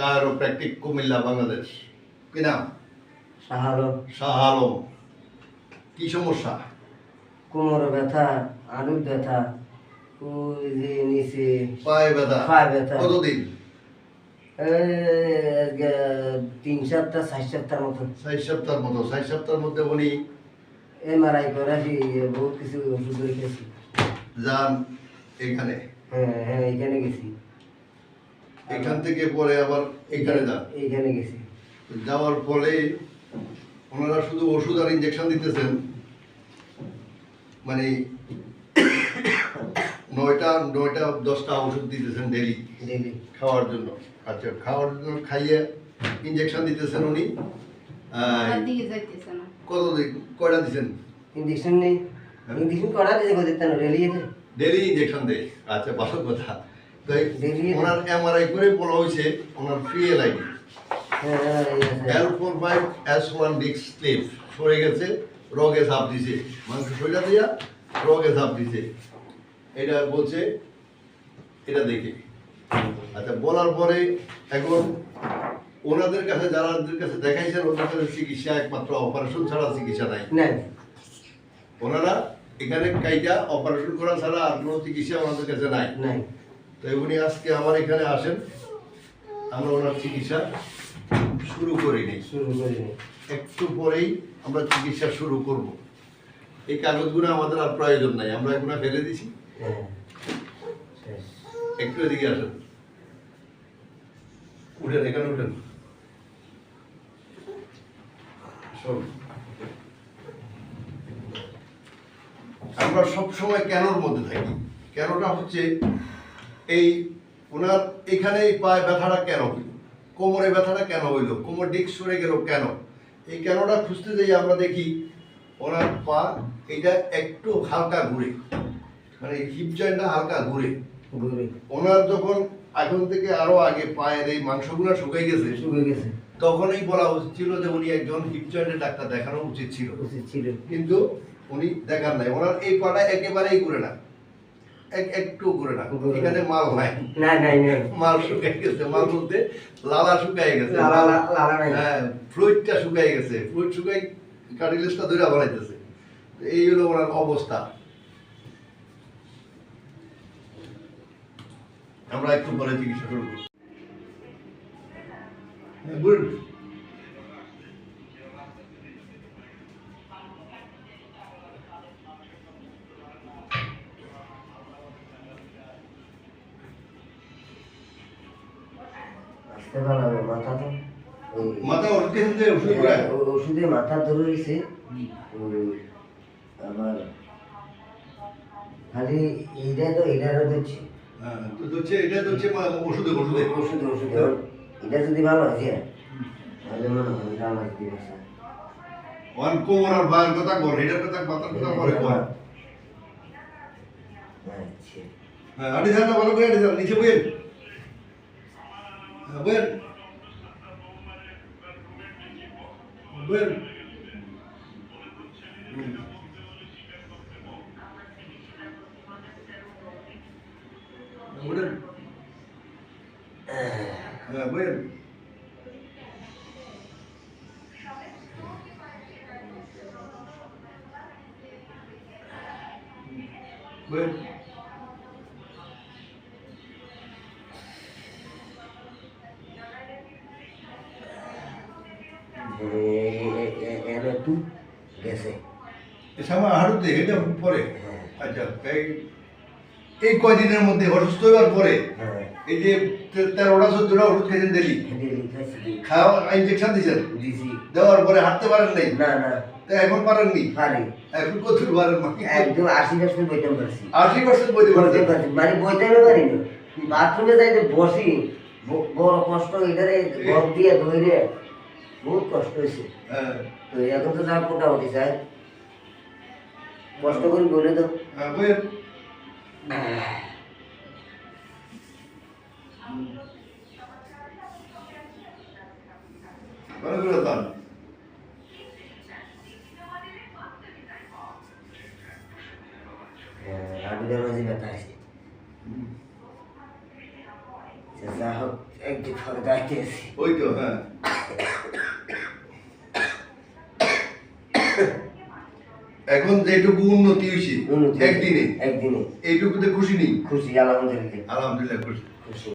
কায়োপ্র্যাকটিক কুমিল্লা বাংলাদেশ। কি নাম? শাহ আলম। কি সমস্যা? কোমর ব্যথা আলুর ব্যথা ওই যে নিচে পায়ে ব্যথা। পায়ে ব্যথা। কতদিন? তিন সপ্তাহ চার সপ্তাহ মতো। ষাট সপ্তাহের মতো। ষাট সপ্তাহের মধ্যে উনি এমআরআই করাছি বহুত কিছু ওষুধ রেখেছি যান এখানে। হ্যাঁ হ্যাঁ এখানে গেছি। এখান থেকে পরে আবার এখানে যান। এইখানে গেছি। যাওয়ার ফলে ওনারা শুধু ওষুধ আর ইঞ্জেকশন দিতেছেন। মানে নয়টা নয়টা দশটা ওষুধ দিতেছেন ডেলি খাওয়ার জন্য। আচ্ছা খাওয়ার জন্য খাইয়ে ইঞ্জেকশন দিতেছেন উনি। কত কয়টা দিচ্ছেন ইঞ্জেকশন নেই। ইঞ্জেকশন করা দিয়েছে কোথায় ডেলি ডেলি ইঞ্জেকশন দেয়। আচ্ছা ভালো কথা? ওনার এমআরআই করে বলা হয়েছে ওনার এলআইডি হ্যাঁ হ্যাঁ এই L four five S one ডিক্স স্লিপ সরে গেছে রগে ঝাপ দিছে। মাংস দিয়া রগে ঝাপ দিছে। এটা বলছে এটা দেখে। আচ্ছা বলার পরে এখন ওনাদের কাছে যারাদের কাছে দেখাইছেন ওনাদের চিকিৎসা একমাত্র অপারেশন ছাড়া চিকিৎসা নাই। নাই। ওনারা এখানে কাইটা অপারেশন করা ছাড়া আর কোনো চিকিৎসা ওনাদের কাছে নাই। তো উনি আজকে আমার এখানে আসেন। আমরা ওনার চিকিৎসা শুরু করে নিই। শুরু করিনি একটু পরেই আমরা চিকিৎসা শুরু করব। এই কাগজগুলো আমাদের আর প্রয়োজন নাই আমরা এগুলো ফেলে দিছি। হ্যাঁ। একটু এদিকে আসেন। উঠেন এখানে উঠেন। আমরা সবসময় কেনর মধ্যে থাকি। কেনটা হচ্ছে এই ওনার এখানে এই পায়ে ব্যথাটা কেন হইল? কোমরে ব্যথাটা কেন হইল? কোমর ডিক সরে গেল কেন? এই কেনটা খুঁজতে যাই আমরা দেখি ওনার পা এটা একটু হালকা ঘুরে। মানে হিপ জয়েন্টটা হালকা ঘুরে। ওনার যখন এখন থেকে আরও আগে পায়ের এই মাংসগুলো শুকিয়ে গেছে শুকে গেছে। তখনই বলা উচিত ছিল যে উনি একজন হিপ জয়েন্টের ডাক্তার দেখানো উচিত ছিল। উচিত ছিল। কিন্তু উনি দেখার নাই। ওনার এই পাটা একেবারেই ঘুরে না। একটু ঘুরে না এখানে মাল নাই। মাল শুকাই গেছে মাল বলতে লালা শুকাই গেছে। হ্যাঁ ফ্লুইডটা শুকাই গেছে ফ্লুইড শুকাই কার্টিলেজটা ধরে বানাইতেছে। এই হলো ওনার অবস্থা। আমরা একটু পরে চিকিৎসা শুরু করব গুড মাথা তো মাথা খেয়েছেন ওষুধ ওষুধে মাথা ধরে রয়েছে। আবার খালি এইটা তো এটারও দিচ্ছে হ্যাঁ, তো হচ্ছে এটা তো হচ্ছে মা- ওষুধে ওষুধে ওষুধ। ওষুধ এটা যদি ভালো হয়েছে তাহলে মনে হয় এটা আমার দিবস কোমর আর ভাইয়ের কথা কর এটার কথা কথা কর আচ্ছা। হ্যাঁ আড়ি ধান ভালো করে ধান নিচে বইয়েন হ্যাঁ বইয়েন বইয়েন হুম। উঠেন। হ্যাঁ বইয়েন বইয়েন একটু গেছে। সামা হাঁটুতে এটা পরে। আচ্ছা এই কয়দিনের মধ্যে অসুস্থ হওয়ার পরে হ্যাঁ। এই যে তেরোটা চোদ্দটা ওষুধ খেয়েছেন ডেলি খাওয়া ইঞ্জেকশন দিয়েছেন? দেওয়ার পরে হাঁটতে পারেন নাই? না না। এখন পারেননি পারি। এখন কত পারেন একদম আশি পার্সেন্ট বইতে পারছি। আশি পার্সেন্ট বইতে পারছি। মানে বইতে পারি না। বাথরুমে যাইতে বসি। বড় কষ্ট এটারে ঘর দিয়ে ধরে বহুত কষ্ট হয়েছে হ্যাঁ। তো এখন তো যা মোটামুটি স্যার কষ্ট করে বলে তো হ্যাঁ দান রাবিদের মাঝে ব্যথা আছে। যা হোক একদিন ফলে গাইতেছি ওই তো হ্যাঁ। এখন যেটুকু উন্নতি হয়েছে। একদিনে। একদিনে। এইটুকুতে খুশি নেই? খুশি আলহামদুলিল্লাহ। আলহামদুলিল্লাহ খুশি। খুশি।